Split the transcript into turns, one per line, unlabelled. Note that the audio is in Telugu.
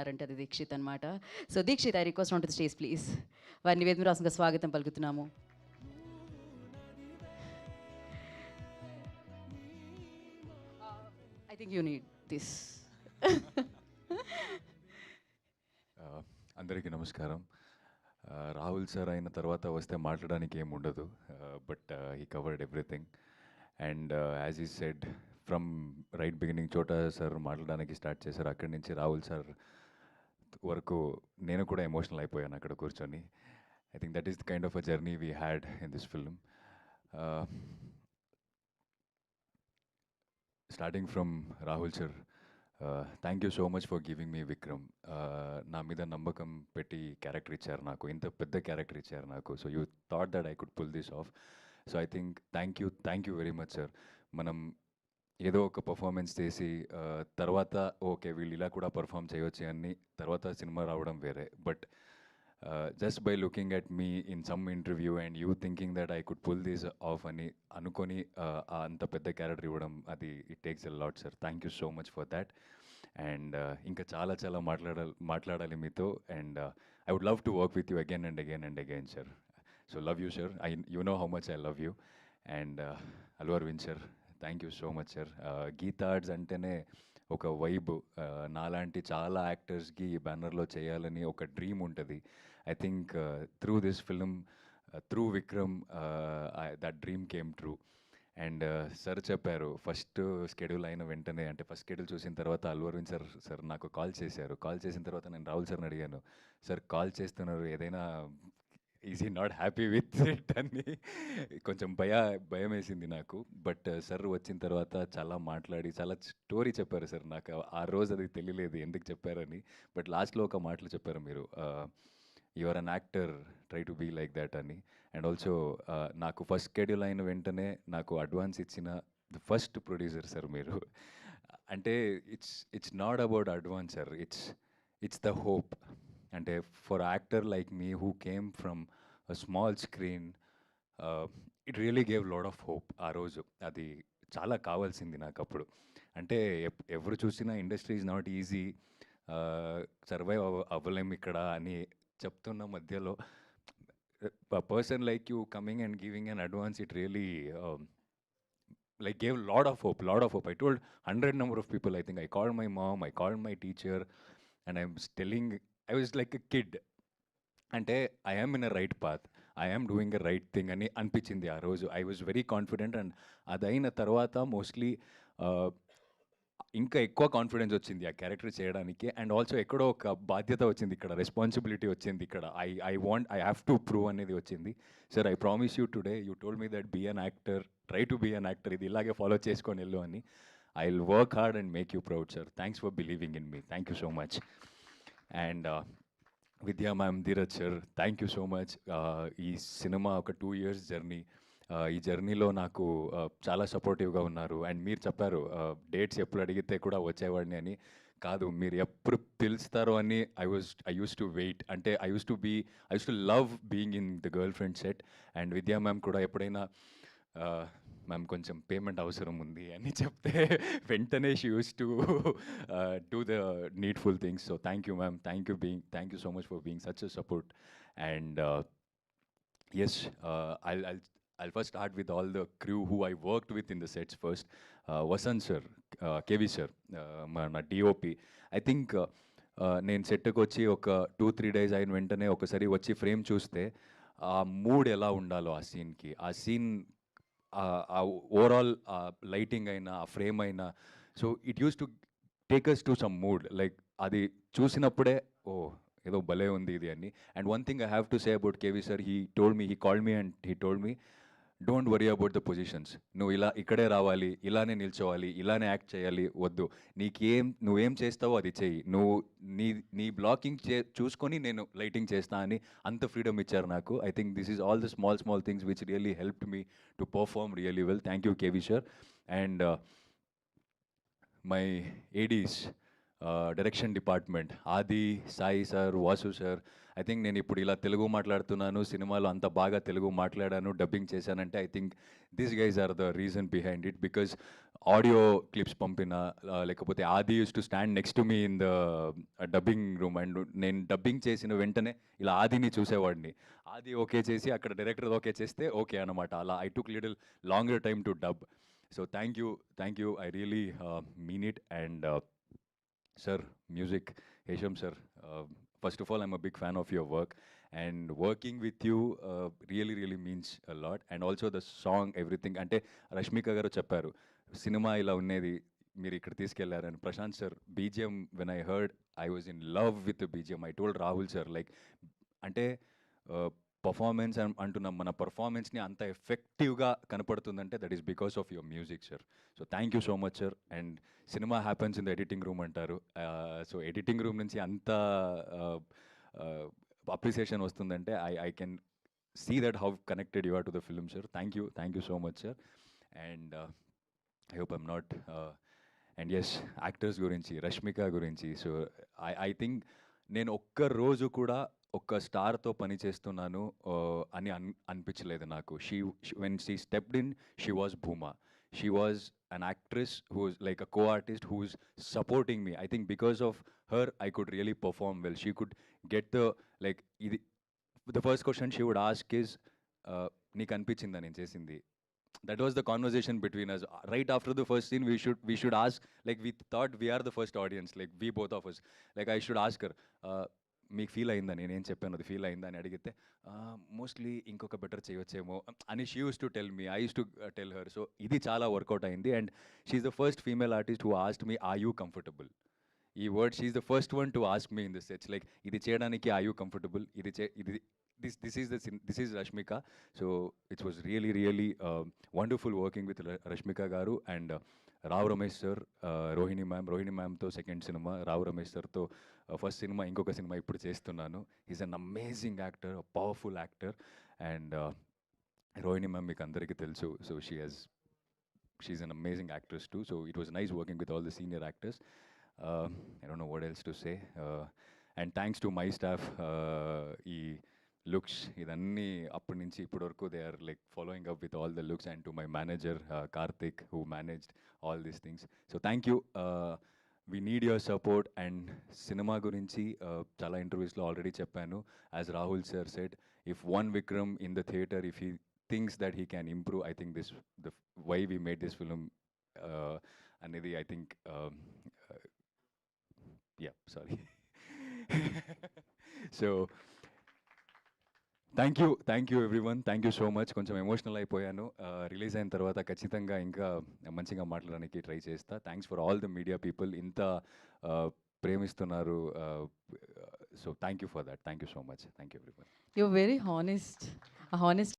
అంటే అది దీక్షిత్ అనమాట సో దీక్షిత్ ఐ రిక్వెస్ట్ ఉంటుంది స్టేజ్ ప్లీజ్ వారిని వేదిక రాసంగా స్వాగతం పలుకుతున్నాము. I think you need this
అందరికీ నమస్కారం. Uh, రాహుల్ సార్ అయిన తర్వాత వస్తే మాట్లాడడానికి ఏమి ఉండదు. But he covered everything and as he said from right beginning చోట సార్ మాట్లాడడానికి స్టార్ట్ చేశారు. అక్కడి నుంచి రాహుల్ సార్ వరకు నేను కూడా ఎమోషనల్ అయిపోయాను అక్కడ కూర్చొని. I think that is the kind of a journey we had in this film starting from Rahul sir thank you so much for giving me Vikram నా మీద నమ్మకం పెట్టి క్యారెక్టర్ ఇచ్చారు నాకు ఇంత పెద్ద క్యారెక్టర్ ఇచ్చారు నాకు. So you thought that I could pull this off so I think thank you thank you very much sir మనం ఏదో ఒక పర్ఫార్మెన్స్ చేసి తర్వాత ఓకే వీళ్ళు ఇలా కూడా పర్ఫామ్ చేయొచ్చు అని తర్వాత సినిమా రావడం వేరే. But just by looking at me in some interview and you thinking that I could pull this off అని అనుకొని అంత పెద్ద క్యారెక్టర్ ఇవ్వడం అది it takes a lot sir thank you so much for that and ఇంకా చాలా చాలా మాట్లాడాలి మాట్లాడాలి మీతో. And I would love to work with you again and again and again sir so love you sir I you know how much I love you and Alwar win sir thank you so much sir Geetha Arts అంటేనే ఒక వైబ్ uh, నాలాంటి చాలా యాక్టర్స్కి ఈ బ్యానర్లో చేయాలని ఒక డ్రీమ్ ఉంటుంది. I think through this film through Vikram that dream came true and sir చెప్పారు ఫస్ట్ స్కెడ్యూల్ అయిన వెంటనే అంటే ఫస్ట్ స్కెడ్యూల్ చూసిన తర్వాత అల్లు అరవింద్ సార్ సార్ నాకు కాల్ చేశారు. కాల్ చేసిన తర్వాత నేను రాహుల్ సార్ని అడిగాను. సార్ కాల్ చేస్తున్నారు. ఏదైనా he's not happy with it అని కొంచెం భయ భయం వేసింది నాకు బట్ సార్ uh, వచ్చిన తర్వాత చాలా మాట్లాడి చాలా స్టోరీ చెప్పారు సార్ నాకు. ఆ రోజు అది తెలియలేదు ఎందుకు చెప్పారని. బట్ లాస్ట్లో ఒక మాటలు చెప్పారు మీరు. You're an actor try to be like that అని. అండ్ ఆల్సో uh, నాకు ఫస్ట్ షెడ్యూల్ అయిన వెంటనే నాకు అడ్వాన్స్ ఇచ్చిన ది ఫస్ట్ ప్రొడ్యూసర్ సార్ మీరు. అంటే it's it's not about advance sir it's it's the hope అంటే for actor like me who came from small screen it really gave lot of hope ఆ రోజు. అది చాలా కావాల్సింది నాకు అప్పుడు. అంటే ఎవరు చూసినా industry is not easy survive అవ అవ్వలేం ఇక్కడ అని చెప్తున్న మధ్యలో person like you coming and giving an advance it really like gave lot of hope lot of hope. I told 100 number of people i think. I called my mom i called my teacher and i was I was like a kid అంటే I'm in a right path I'm doing a right thing అని అనిపించింది ఆ రోజు. I was very confident and అదైన తర్వాత మోస్ట్లీ ఇంకా ఎక్కువ కాన్ఫిడెన్స్ వచ్చింది ఆ క్యారెక్టర్ చేయడానికి. అండ్ ఆల్సో ఎక్కడో ఒక బాధ్యత వచ్చింది ఇక్కడ రెస్పాన్సిబిలిటీ వచ్చింది ఇక్కడ. I I want I have to prove అనేది వచ్చింది. Sir I promise you today you told me that be an actor try to be an actor ఇది ఇలాగే ఫాలో చేసుకొని వెళ్ళు అని. I will work hard and make you proud sir thanks for believing in me thank you so much and uh, Vidya ma'am Dheeraj sir thank you so much ఈ సినిమా ఒక టూ ఇయర్స్ జర్నీ ఈ జర్నీలో నాకు uh, చాలా సపోర్టివ్గా ఉన్నారు. అండ్ మీరు చెప్పారు uh, డేట్స్ ఎప్పుడు అడిగితే కూడా వచ్చేవాడిని అని. కాదు మీరు ఎప్పుడు పిలుస్తారో అని I was I use to wait అంటే I use to be I use to love being in the girlfriend set and Vidya ma'am కూడా ఎప్పుడైనా మ్యామ్ కొంచెం పేమెంట్ అవసరం ఉంది అని చెప్తే వెంటనే she use to do the needful things so thank you ma'am thank you being thank you so much for being such a support and yes I I I'll, I'll first start with all the crew who I worked with in the sets first. Uh, Vasan sir, uh, KV sir, uh, మన డిఓపి ఐ థింక్ నేను సెట్కి వచ్చి ఒక టూ త్రీ డేస్ అయిన వెంటనే ఒకసారి వచ్చి ఫ్రేమ్ చూస్తే ఆ మూడ్ ఎలా ఉండాలో ఆ సీన్కి ఆ సీన్ ఆ ఓవరాల్ లైటింగ్ అయినా ఆ ఫ్రేమ్ అయినా. So it use to take us to some mood like అది చూసినప్పుడే ఓ ఏదో భలే ఉంది ఇది అని. And one thing I have to say about KV sir he told me he called me and he told me don't worry about the positions నువ్వు ఇలా ఇక్కడే రావాలి ఇలానే నిల్చోవాలి ఇలానే యాక్ట్ చేయాలి వద్దు. నీకేం నువ్వేం చేస్తావో అది చెయ్యి. నువ్వు నీ నీ బ్లాకింగ్ చే చూసుకొని నేను లైటింగ్ చేస్తా అని అంత ఫ్రీడమ్ ఇచ్చారు నాకు. I think this is all the small small things which really helped me to perform really well thank you KV sir and my ADs direction department Adi Sai sir Vasu sir. I think నేను ఇప్పుడు ఇలా తెలుగు మాట్లాడుతున్నాను సినిమాలో అంత బాగా తెలుగు మాట్లాడాను డబ్బింగ్ చేశానంటే I think these guys are the reason behind it because audio clips పంపిన లేకపోతే Adi use to stand next to me in the dubbing room and నేను డబ్బింగ్ చేసిన వెంటనే ఇలా ఆదిని చూసేవాడిని. ఆది ఓకే చేసి అక్కడ డైరెక్టర్ ఓకే చేస్తే ఓకే అనమాట అలా I took little longer time to dub so thank you thank you I really mean it and sir music Hesham sir first of all I'm a big fan of your work and working with you really really means lot and also the song everything అంటే రష్మిక గారు చెప్పారు సినిమా ఇలా ఉండేది మీరు ఇక్కడ తీసుకెళ్ళారని Prashanth sir BGM when I heard I was in love with BGM I told Rahul sir like అంటే పర్ఫార్మెన్స్ అంటున్నాం మన పర్ఫార్మెన్స్ని అంత ఎఫెక్టివ్గా కనపడుతుందంటే that is because of your music sir so thank you so much sir and cinema happens in the editing room అంటారు. సో ఎడిటింగ్ రూమ్ నుంచి అంత అప్రిసియేషన్ వస్తుందంటే I I can see that how connected you are to the film sir thank you thank you so much sir and I hope I'm not and as actors గురించి రష్మిక గురించి. సో ఐ ఐ థింక్ నేను ఒక్క రోజు కూడా ఒక స్టార్తో పనిచేస్తున్నాను అని అన్ అనిపించలేదు నాకు. She when she stepped in she was Bhuma she was an actress who's like a co artist who's supporting me I think because of her I could really perform well she could get the like ఇది the first question she would ask is నీకు అనిపించిందా నేను చేసింది? That was the conversation between us right after the first scene we should we should ask like we thought we're the first audience like we both of us like I should ask her మీకు ఫీల్ అయిందా? నేను ఏం చెప్పాను? అది ఫీల్ అయిందా? అని అడిగితే మోస్ట్లీ ఇంకొక బెటర్ చేయొచ్చేమో అని she use to tell me I use to tell her so ఇది చాలా వర్కౌట్ అయింది. And she's the first female artist who asked me are you comfortable ఈ word she's the first one to ask me in this sets like ఇది చేయడానికి ఆ యూ కంఫర్టబుల్ ఇది చే ఇది this this is this is Rashmika so it's was really really wonderful working with Rashmika garu. And Rao Ramesh sir Rohini ma'am Rohini మ్యామ్తో second cinema Rao Ramesh సార్తో ఫస్ట్ సినిమా ఇంకొక సినిమా ఇప్పుడు చేస్తున్నాను. Is an amazing actor powerful actor and Rohini ma'am మీకు అందరికీ తెలుసు. So she he's she's an amazing actress too so it was nice working with all the senior actors I don't know what else to say and thanks to my staff ఈ లుక్స్ ఇదన్నీ అప్పటి నుంచి ఇప్పటి వరకు they are like following up with all the looks and to my manager Karthik who managed all these things so thank you we need your support and cinema గురించి uh, చాలా ఇంటర్వ్యూస్లో ఆల్రెడీ చెప్పాను as Rahul sir set if one Vikram in the theatre if he things that he can improve I think this the why we made this film అనేది I think ya sorry so thank you thank you everyone thank you so much కొంచెం ఎమోషనల్ అయిపోయాను. రిలీజ్ అయిన తర్వాత ఖచ్చితంగా ఇంకా మంచిగా మాట్లాడడానికి ట్రై చేస్తా. Thanks for all the media people ఇంత ప్రేమిస్తున్నారు so thank you for that thank you so much thank you everyone
you very honest honest